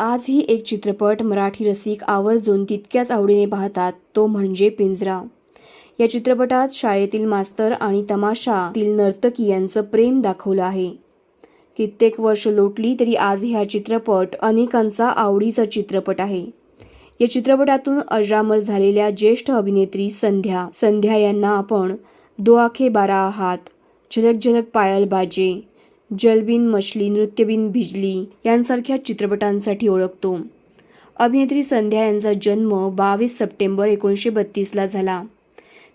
आजही एक चित्रपट मराठी रसिक आवर्जून तितक्याच आवडीने पाहतात तो म्हणजे पिंजरा. या चित्रपटात शाळेतील मास्तर आणि तमाशातील नर्तकी यांचं प्रेम दाखवलं आहे. कित्येक वर्ष लोटली तरी आज हा चित्रपट अनेकांचा आवडीचा चित्रपट आहे. या चित्रपटातून अजरामर झालेल्या ज्येष्ठ अभिनेत्री संध्या. संध्या यांना आपण दो आखे बारा आहात. झलक झलक पायल बाजे. जलबीन मछली नृत्यबीन भिजली यांसारख्या चित्रपटांसाठी ओळखतो. अभिनेत्री संध्या यांचा जन्म बावीस सप्टेंबर एकोणीसशे बत्तीसला झाला.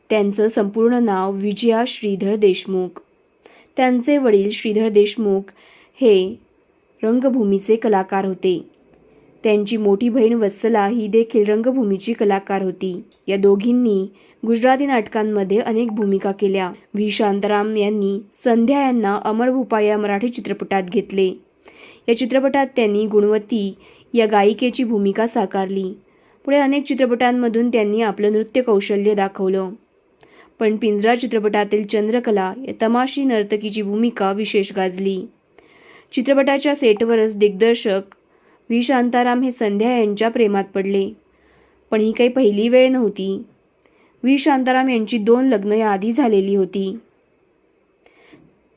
त्यांचं संपूर्ण नाव विजया श्रीधर देशमुख. त्यांचे वडील श्रीधर देशमुख हे रंगभूमीचे कलाकार होते. त्यांची मोठी बहीण वत्सला ही देखील रंगभूमीची कलाकार होती. या दोघींनी गुजराती नाटकांमध्ये अनेक भूमिका केल्या. व्ही. शांताराम यांनी संध्या यांना अमर भूपाळ या मराठी चित्रपटात घेतले. या चित्रपटात त्यांनी गुणवती या गायिकेची भूमिका साकारली. पुढे अनेक चित्रपटांमधून त्यांनी आपलं नृत्य कौशल्य दाखवलं. पण पिंजरा चित्रपटातील चंद्रकला या तमाशी नर्तकीची भूमिका विशेष गाजली. चित्रपटाच्या सेटवरच दिग्दर्शक व्ही शांताराम हे संध्या यांच्या प्रेमात पडले. पण ही काही पहिली वेळ नव्हती. व्ही शांताराम यांची दोन लग्न याआधी झालेली होती.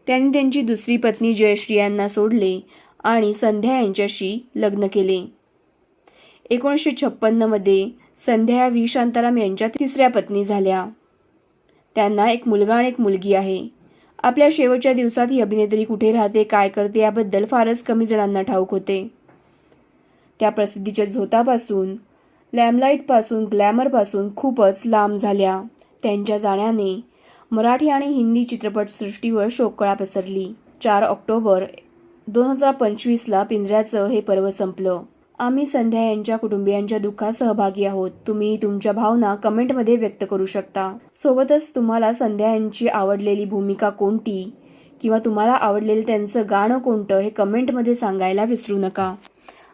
त्यांनी त्यांची दुसरी पत्नी जयश्री यांना सोडले आणि संध्या यांच्याशी लग्न केले. एकोणीसशे छप्पन्नमध्ये संध्या या व्ही शांताराम यांच्या तिसऱ्या पत्नी झाल्या. त्यांना एक मुलगा आणि एक मुलगी आहे. आपल्या शेवटच्या दिवसात ही अभिनेत्री कुठे राहते काय करते याबद्दल फारच कमी जणांना ठाऊक होते. त्या प्रसिद्धीच्या झोतापासून लॅमलाईटपासून ग्लॅमरपासून खूपच लांब झाल्या. त्यांच्या जाण्याने मराठी आणि हिंदी चित्रपटसृष्टीवर शोककळा पसरली. चार ऑक्टोबर दोन हजार पंचवीसला पिंजऱ्याचं हे पर्व संपलं. आम्ही संध्या यांच्या कुटुंबियांच्या दुःखात सहभागी आहोत. तुम्ही तुमच्या भावना कमेंटमध्ये व्यक्त करू शकता. सोबतच तुम्हाला संध्या यांची आवडलेली भूमिका कोणती? किंवा तुम्हाला आवडलेलं त्यांचं गाणं कोणतं? हे कमेंटमध्ये सांगायला विसरू नका.